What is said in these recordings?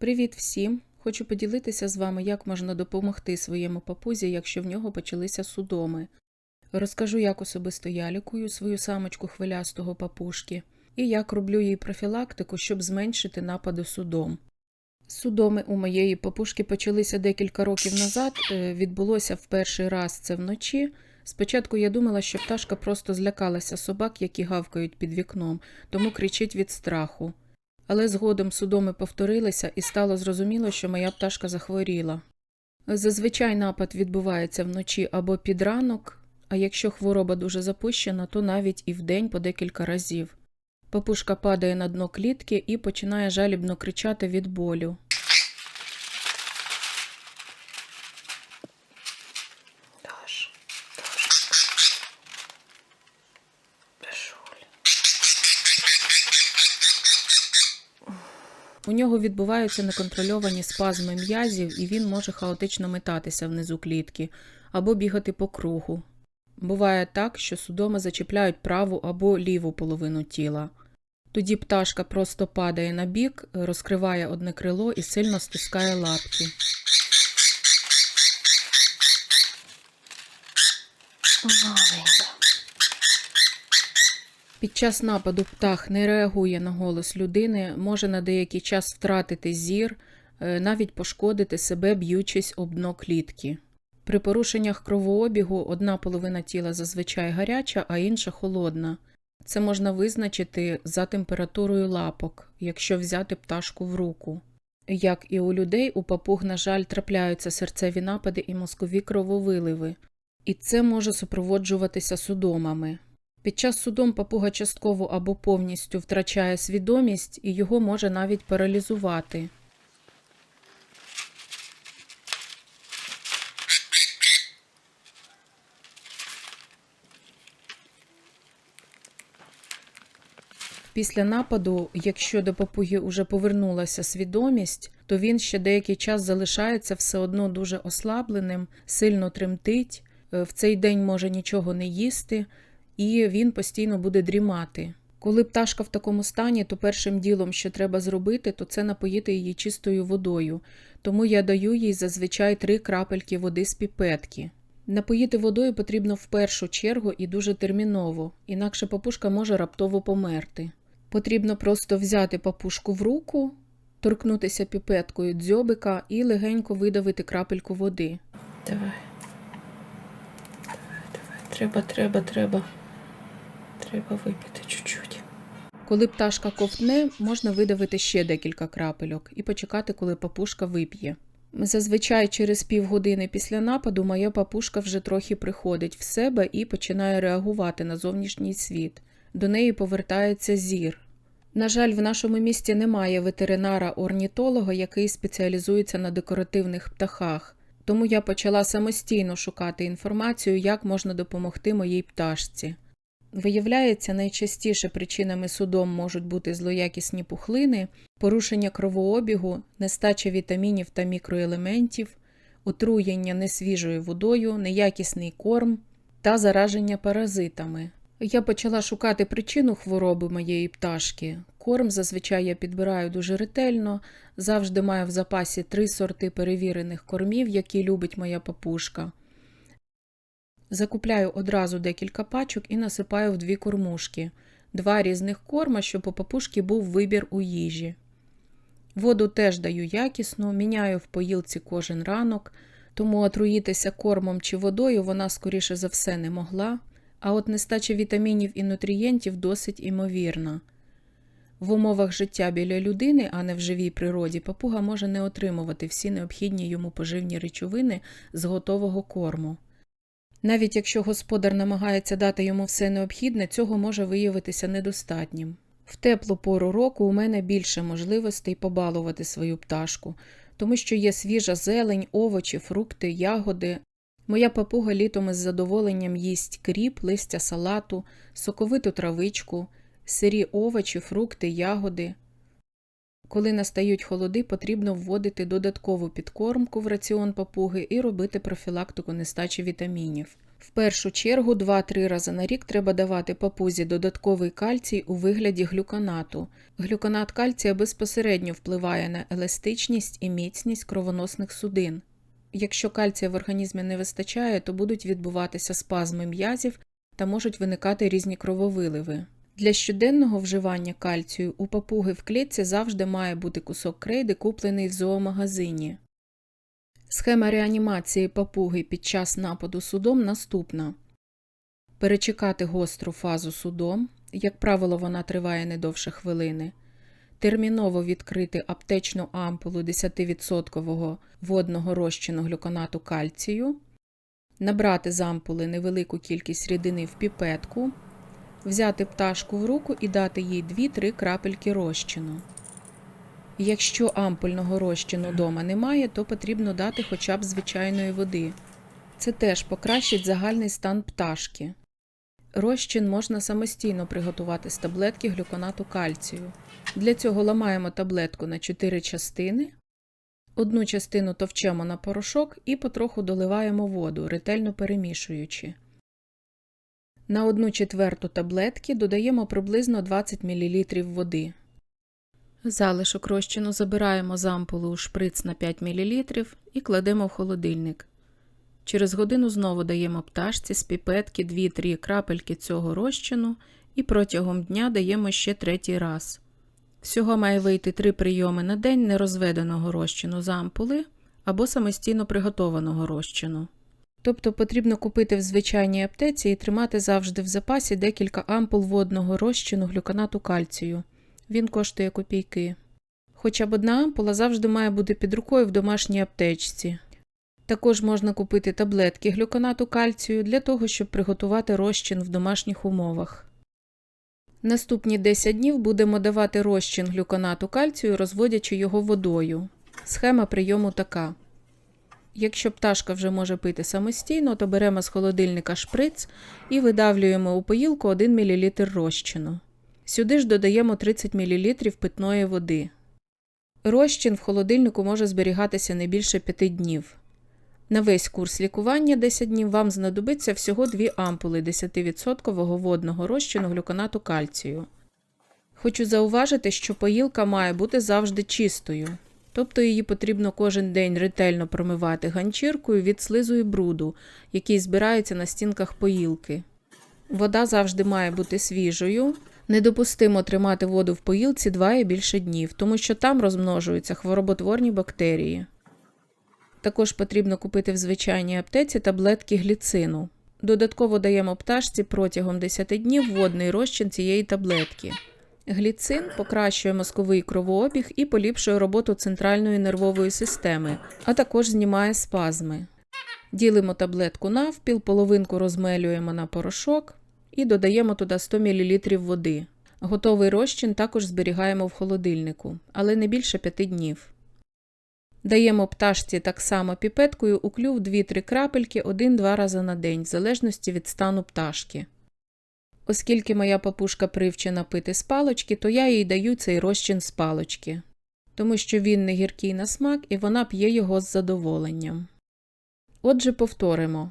Привіт всім! Хочу поділитися з вами, як можна допомогти своєму папузі, якщо в нього почалися судоми. Розкажу, як особисто я лікую свою самочку хвилястого папушки і як роблю їй профілактику, щоб зменшити напади судом. Судоми у моєї папушки почалися декілька років назад. е, Відбулося в перший раз це вночі. Спочатку я думала, що пташка просто злякалася собак, які гавкають під вікном, тому кричить від страху. Але згодом судоми повторилися і стало зрозуміло, що моя пташка захворіла. Зазвичай напад відбувається вночі або під ранок, а якщо хвороба дуже запущена, то навіть і вдень по декілька разів. Папушка падає на дно клітки і починає жалібно кричати від болю. У нього відбуваються неконтрольовані спазми м'язів, і він може хаотично метатися внизу клітки або бігати по кругу. Буває так, що судоми зачіпляють праву або ліву половину тіла. Тоді пташка просто падає на бік, розкриває одне крило і сильно стискає лапки. Маленька. Під час нападу птах не реагує на голос людини, може на деякий час втратити зір, е, навіть пошкодити себе, б'ючись об дно клітки. При порушеннях кровообігу одна половина тіла зазвичай гаряча, а інша холодна. Це можна визначити за температурою лапок, якщо взяти пташку в руку. Як і у людей, у папуг, на жаль, трапляються серцеві напади і мозкові крововиливи, і це може супроводжуватися судомами. Під час судом папуга частково або повністю втрачає свідомість і його може навіть паралізувати. Після нападу, якщо до папуги уже повернулася свідомість, то він ще деякий час залишається все одно дуже ослабленим, сильно тремтить, е, в цей день може нічого не їсти, і він постійно буде дрімати. Коли пташка в такому стані, то першим ділом, що треба зробити, то це напоїти її чистою водою. Тому я даю їй зазвичай три крапельки води з піпетки. Напоїти водою потрібно в першу чергу і дуже терміново, інакше папушка може раптово померти. Потрібно просто взяти папушку в руку, торкнутися піпеткою дзьобика і легенько видавити крапельку води. Давай. Давай, давай. Треба, треба, треба. Треба випити чуть-чуть. Коли пташка ковтне, можна видавити ще декілька крапельок і почекати, коли папушка вип'є. Зазвичай через півгодини після нападу моя папушка вже трохи приходить в себе і починає реагувати на зовнішній світ. До неї повертається зір. На жаль, в нашому місті немає ветеринара-орнітолога, який спеціалізується на декоративних птахах, тому я почала самостійно шукати інформацію, як можна допомогти моїй пташці. Виявляється, найчастіше причинами судом можуть бути злоякісні пухлини, порушення кровообігу, нестача вітамінів та мікроелементів, отруєння несвіжою водою, неякісний корм та зараження паразитами. Я почала шукати причину хвороби моєї пташки. Корм зазвичай я підбираю дуже ретельно, завжди маю в запасі три сорти перевірених кормів, які любить моя папушка. Закупляю одразу декілька пачок і насипаю в дві кормушки, два різних корма, щоб у папушки був вибір у їжі. Воду теж даю якісну, міняю в поїлці кожен ранок, тому отруїтися кормом чи водою вона, скоріше за все, не могла, а от нестача вітамінів і нутрієнтів досить імовірна. В умовах життя біля людини, а не в живій природі, папуга може не отримувати всі необхідні йому поживні речовини з готового корму. Навіть якщо господар намагається дати йому все необхідне, цього може виявитися недостатнім. В теплу пору року у мене більше можливостей побалувати свою пташку, тому що є свіжа зелень, овочі, фрукти, ягоди. Моя папуга літом із задоволенням їсть кріп, листя салату, соковиту травичку, сирі овочі, фрукти, ягоди. Коли настають холоди, потрібно вводити додаткову підкормку в раціон папуги і робити профілактику нестачі вітамінів. В першу чергу 2-3 рази на рік треба давати папузі додатковий кальцій у вигляді глюконату. Глюконат кальція безпосередньо впливає на еластичність і міцність кровоносних судин. Якщо кальція в організмі не вистачає, то будуть відбуватися спазми м'язів та можуть виникати різні крововиливи. Для щоденного вживання кальцію у папуги в клітці завжди має бути кусок крейди, куплений в зоомагазині. Схема реанімації папуги під час нападу судом наступна: перечекати гостру фазу судом, як правило, вона триває не довше хвилини. Терміново відкрити аптечну ампулу 10% водного розчину глюконату кальцію, набрати з ампули невелику кількість рідини в піпетку, взяти пташку в руку і дати їй 2-3 крапельки розчину. Якщо ампульного розчину вдома немає, то потрібно дати хоча б звичайної води. Це теж покращить загальний стан пташки. Розчин можна самостійно приготувати з таблетки глюконату кальцію. Для цього ламаємо таблетку на 4 частини. Одну частину товчемо на порошок і потроху доливаємо воду, ретельно перемішуючи. На 1 четверту таблетки додаємо приблизно 20 мл води. Залишок розчину забираємо з ампули у шприц на 5 мл і кладемо в холодильник. Через годину знову даємо пташці з піпетки 2-3 крапельки цього розчину і протягом дня даємо ще третій раз. Всього має вийти 3 прийоми на день нерозведеного розчину з ампули або самостійно приготованого розчину. Тобто потрібно купити в звичайній аптеці і тримати завжди в запасі декілька ампул водного розчину глюконату кальцію. Він коштує копійки. Хоча б одна ампула завжди має бути під рукою в домашній аптечці. Також можна купити таблетки глюконату кальцію для того, щоб приготувати розчин в домашніх умовах. Наступні 10 днів будемо давати розчин глюконату кальцію, розводячи його водою. Схема прийому така. Якщо пташка вже може пити самостійно, то беремо з холодильника шприц і видавлюємо у поїлку 1 мл розчину. Сюди ж додаємо 30 мл питної води. Розчин в холодильнику може зберігатися не більше 5 днів. На весь курс лікування 10 днів вам знадобиться всього 2 ампули 10% водного розчину глюконату кальцію. Хочу зауважити, що поїлка має бути завжди чистою, тобто її потрібно кожен день ретельно промивати ганчіркою від слизу і бруду, який збирається на стінках поїлки. Вода завжди має бути свіжою. Недопустимо тримати воду в поїлці 2 і більше днів, тому що там розмножуються хвороботворні бактерії. Також потрібно купити в звичайній аптеці таблетки гліцину. Додатково даємо пташці протягом 10 днів водний розчин цієї таблетки. Гліцин покращує мозковий кровообіг і поліпшує роботу центральної нервової системи, а також знімає спазми. Ділимо таблетку навпіл, половинку розмелюємо на порошок і додаємо туди 100 мл води. Готовий розчин також зберігаємо в холодильнику, але не більше 5 днів. Даємо пташці так само піпеткою у клюв 2-3 крапельки 1-2 рази на день, в залежності від стану пташки. Оскільки моя папушка привчена пити з палочки, то я їй даю цей розчин з палочки, тому що він не гіркий на смак і вона п'є його з задоволенням. Отже, повторимо.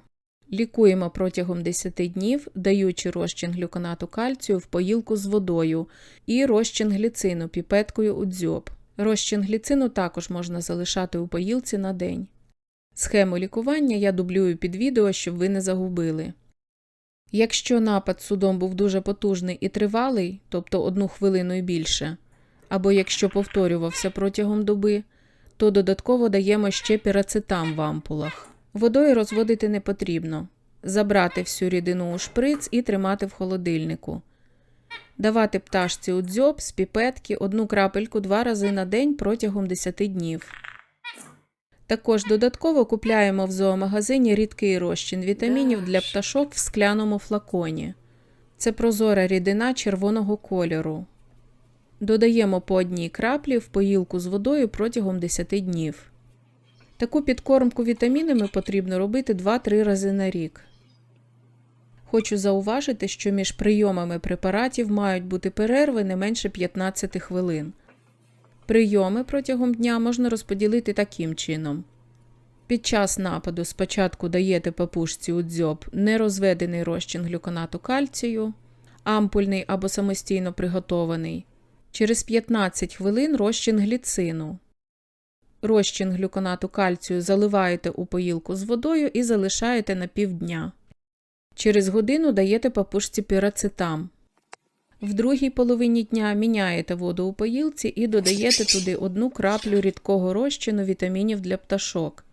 Лікуємо протягом 10 днів, даючи розчин глюконату кальцію в поїлку з водою і розчин гліцину піпеткою у дзьоб. Розчин гліцину також можна залишати у поїлці на день. Схему лікування я дублюю під відео, щоб ви не загубили. Якщо напад судом був дуже потужний і тривалий, тобто одну хвилину і більше, або якщо повторювався протягом доби, то додатково даємо ще пірацетам в ампулах. Водою розводити не потрібно. Забрати всю рідину у шприц і тримати в холодильнику. Давати пташці у дзьоб з піпетки одну крапельку два рази на день протягом 10 днів. Також додатково купляємо в зоомагазині рідкий розчин вітамінів для пташок в скляному флаконі. Це прозора рідина червоного кольору. Додаємо по одній краплі в поїлку з водою протягом 10 днів. Таку підкормку вітамінами потрібно робити 2-3 рази на рік. Хочу зауважити, що між прийомами препаратів мають бути перерви не менше 15 хвилин. Прийоми протягом дня можна розподілити таким чином. Під час нападу спочатку даєте папушці у дзьоб нерозведений розчин глюконату кальцію, ампульний або самостійно приготований. Через 15 хвилин розчин гліцину. Розчин глюконату кальцію заливаєте у поїлку з водою і залишаєте на півдня. Через годину даєте папушці пірацетам. В другій половині дня міняєте воду у поїлці і додаєте туди одну краплю рідкого розчину вітамінів для пташок.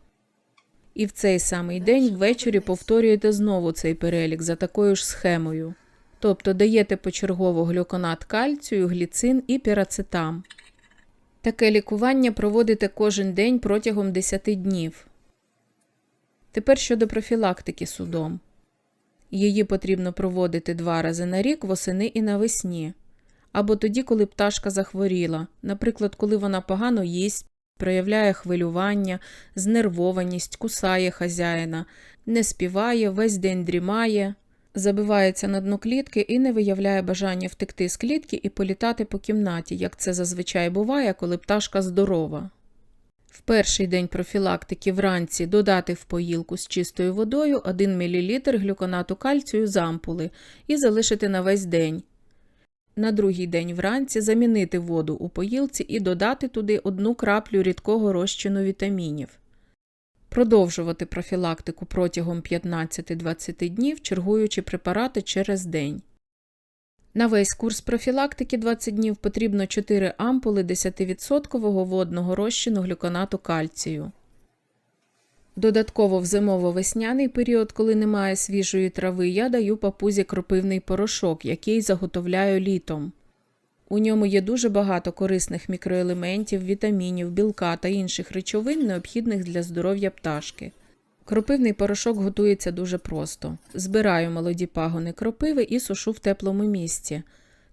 І в цей самий день ввечері повторюєте знову цей перелік за такою ж схемою. Тобто даєте почергово глюконат кальцію, гліцин і пірацетам. Таке лікування проводите кожен день протягом 10 днів. Тепер щодо профілактики судом. Її потрібно проводити два рази на рік восени і навесні, або тоді, коли пташка захворіла, наприклад, коли вона погано їсть, проявляє хвилювання, знервованість, кусає хазяїна, не співає, весь день дрімає, забивається на дно клітки і не виявляє бажання втекти з клітки і політати по кімнаті, як це зазвичай буває, коли пташка здорова. В перший день профілактики вранці додати в поїлку з чистою водою 1 мл глюконату кальцію з ампули і залишити на весь день. На другий день вранці замінити воду у поїлці і додати туди одну краплю рідкого розчину вітамінів. Продовжувати профілактику протягом 15-20 днів, чергуючи препарати через день. На весь курс профілактики 20 днів потрібно 4 ампули 10% водного розчину глюконату кальцію. Додатково в зимово-весняний період, коли немає свіжої трави, я даю папузі кропивний порошок, який заготовляю літом. У ньому є дуже багато корисних мікроелементів, вітамінів, білка та інших речовин, необхідних для здоров'я пташки. Кропивний порошок готується дуже просто. Збираю молоді пагони кропиви і сушу в теплому місці.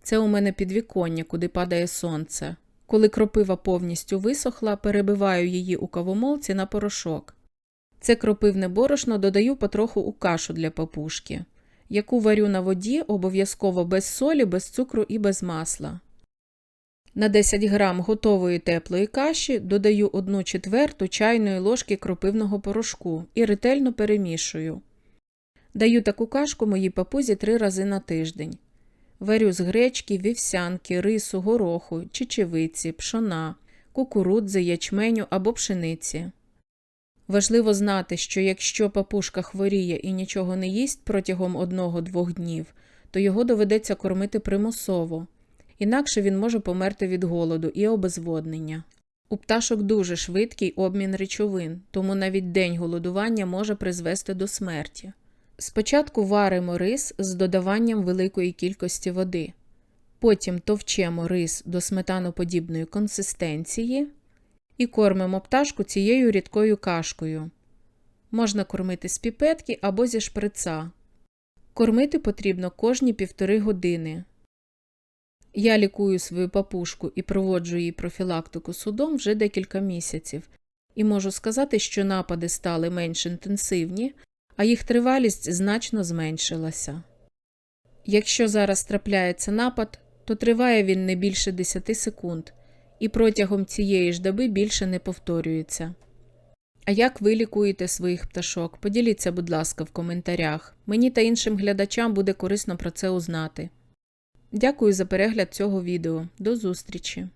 Це у мене підвіконня, куди падає сонце. Коли кропива повністю висохла, перебиваю її у кавомолці на порошок. Це кропивне борошно додаю потроху у кашу для папушки, яку варю на воді обов'язково без солі, без цукру і без масла. На 10 грам готової теплої каші додаю 1 четверту чайної ложки кропивного порошку і ретельно перемішую. Даю таку кашку моїй папузі 3 рази на тиждень. Варю з гречки, вівсянки, рису, гороху, чечевиці, пшона, кукурудзи, ячменю або пшениці. Важливо знати, що якщо папушка хворіє і нічого не їсть протягом 1-2 днів, то його доведеться кормити примусово, інакше він може померти від голоду і обезводнення. У пташок дуже швидкий обмін речовин, тому навіть день голодування може призвести до смерті. Спочатку варимо рис з додаванням великої кількості води, потім товчемо рис до сметаноподібної консистенції і кормимо пташку цією рідкою кашкою. Можна кормити з піпетки або зі шприца. Кормити потрібно кожні півтори години. Я лікую свою папушку і проводжу їй профілактику судом вже декілька місяців, і можу сказати, що напади стали менш інтенсивні, а їх тривалість значно зменшилася. Якщо зараз трапляється напад, то триває він не більше 10 секунд і протягом цієї ж доби більше не повторюється. А як ви лікуєте своїх пташок? Поділіться, будь ласка, в коментарях. Мені та іншим глядачам буде корисно про це узнати. Дякую за перегляд цього відео. До зустрічі!